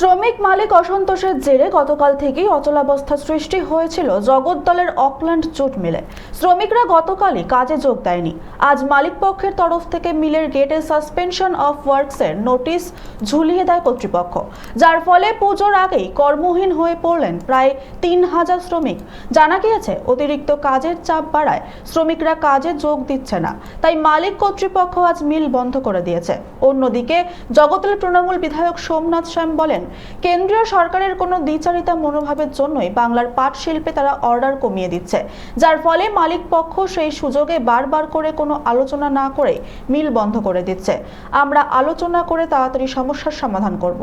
শ্রমিক মালিক অসন্তোষের জেরে গতকাল থেকেই অচলাবস্থা সৃষ্টি হয়েছিল। জগদ্দলের অকল্যান্ড জুট মিলে। শ্রমিকরা গতকালই কাজে যোগ দেয়নি। আজ মালিক পক্ষের তরফ থেকে মিলের গেটে সাসপেনশন অফ ওয়ার্কসের নোটিশ ঝুলিয়ে দেয় কর্তৃপক্ষ। যার ফলে পুজোর আগেই কর্মহীন হয়ে পড়লেন প্রায় তিন হাজার শ্রমিক। জানা গিয়েছে, অতিরিক্ত কাজের চাপ বাড়ায় শ্রমিকরা কাজে যোগ দিচ্ছে না। তাই মালিক কর্তৃপক্ষ আজ মিল বন্ধ করে দিয়েছে। অন্যদিকে জগতলের তৃণমূল বিধায়ক সোমনাথ শ্যাম বলেন কেন্দ্রীয় সরকারের কোনো দ্বিচারিতা মনোভাবের জন্যই বাংলার পাট শিল্পে তারা অর্ডার কমিয়ে দিচ্ছে। যার ফলে মালিক পক্ষ সেই সুযোগে বারবার করে কোনো আলোচনা না করে মিল বন্ধ করে দিচ্ছে। আমরা আলোচনা করে তাড়াতাড়ি সমস্যার সমাধান করব।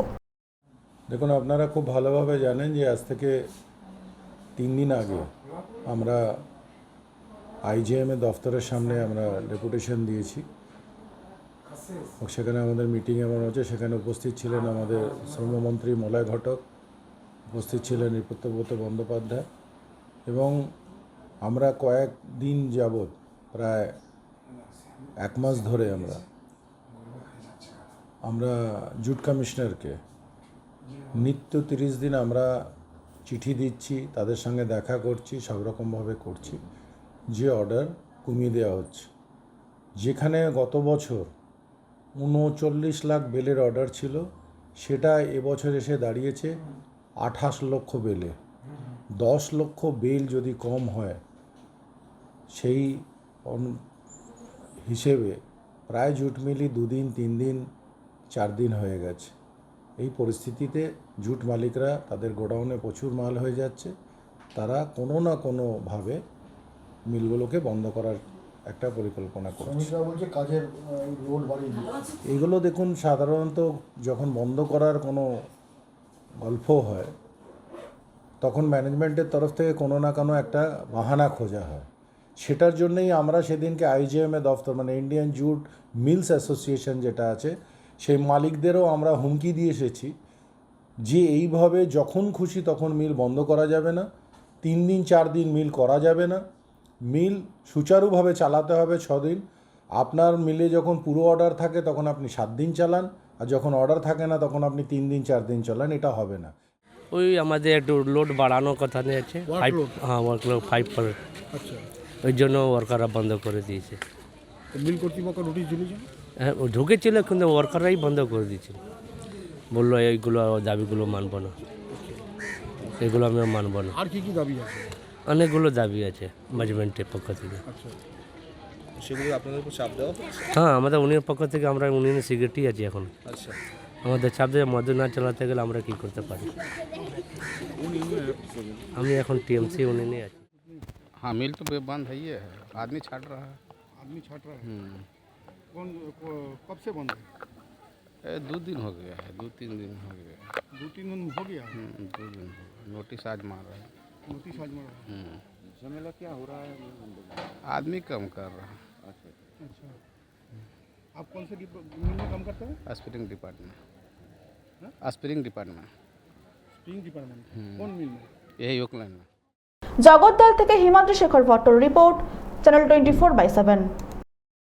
দেখুন, আপনারা খুব ভালোভাবে জানেন যে আজ থেকে তিন দিন আগে আমরা আইজিএম এর দফতরের সামনে আমরা ডেপুটেশন দিয়েছি। সেখানে আমাদের মিটিং এমন হচ্ছে সেখানে উপস্থিত ছিলেন আমাদের শ্রমমন্ত্রী মলয় ঘটক, উপস্থিত ছিলেন রিপত্যব্রত বন্দ্যোপাধ্যায় এবং আমরা কয়েক দিন যাবৎ প্রায় এক মাস ধরে আমরা আমরা জুট কমিশনারকে নিত্য তিরিশ দিন আমরা চিঠি দিচ্ছি, তাদের সঙ্গে দেখা করছি, সব রকমভাবে করছি, যে অর্ডার কমিয়ে দেওয়া হচ্ছে। যেখানে গত বছর উনচল্লিশ লাখ বেলের অর্ডার ছিল। সেটা এবছর এসে দাঁড়িয়েছে আঠাশ লক্ষ বেলে। দশ লক্ষ বেল যদি কম হয়, সেই হিসেবে প্রায় জুট মিলই দুদিন তিন দিন চার দিন হয়ে গেছে। এই পরিস্থিতিতে জুট মালিকরা তাদের গোডাউনে প্রচুর মাল হয়ে যাচ্ছে। তারা কোনো না কোনোভাবে মিলগুলোকে বন্ধ করার একটা পরিকল্পনা করছে। বলছে কাজের লোড বাড়িয়ে এগুলো দেখুন সাধারণত যখন বন্ধ করার কোনো গল্প হয় তখন ম্যানেজমেন্টের তরফ থেকে কোনো না কোনো একটা বাহানা খোঁজা হয়। সেটার জন্যই আমরা সেদিনকে আইজিএম এ দফতর মানে ইন্ডিয়ান জুট মিলস অ্যাসোসিয়েশন যেটা আছে সেই মালিকদেরও আমরা হুমকি দিয়ে এসেছি যে এইভাবে যখন খুশি তখন মিল বন্ধ করা যাবে না তিন দিন চার দিন মিল করা যাবে না। মিল সুচারুভাবে চালাতে হবে ছদিন আপনার মিলে যখন পুরো অর্ডার থাকে তখন আপনি সাত দিন চালান। আর যখন অর্ডার থাকে না তখন আপনি তিন দিন চার দিন চালান। এটা হবে না। ওই আমাদের একটু লোড বাড়ানোর কথা নিয়েছে? হ্যাঁ ওয়ার্কলোড ফাইভ পার। আচ্ছা। ওই জন্য ওয়ার্কাররা বন্ধ করে দিয়েছে। মিল কর্তৃপক্ষ নোটিশ ঝুলিয়েছে হ্যাঁ ও ঢুকেছিল কিন্তু ওয়ার্কাররাই বন্ধ করে দিয়েছিল। বলল এইগুলো দাবিগুলো মানবো না। এগুলো আমি মানবো না। আর কি কি দাবি আছে? অনেকগুলো দাবি আছে ম্যানেজমেন্টের পক্ষ থেকে আচ্ছা সেগুলো আপনাদের উপর চাপ দেওয়া হচ্ছে হ্যাঁ আমাদের উনির পক্ষ থেকে আমরা উনিনের সিগারেটই আছি এখন আচ্ছা আমাদের চাপ দিয়ে মধু না চালাতে গেলে আমরা কি করতে পারি আমি এখন টিএমসি উনিনে আছি हाँ मिल तो बंद है ही है आदमी छाट रहा है आदमी छाट रहा है हम्म, कौन को- कब से बंद है ए, दो दिन हो गया है दो तीन दिन हो गया दो तीन दिन हो गया हम्म, दो दिन हो गया नोटिस आज मार रहा है नोटिस आज मारा है। हम्म। आदमी कम कर रहा है अच्छा आप कौन से डिप- मिल में काम करते हैं spring department spring department spring department कौन मिल में यही ओकलैंड में জগদ্দল থেকে Himadri Shekhar ভট্টর report channel twenty four by seven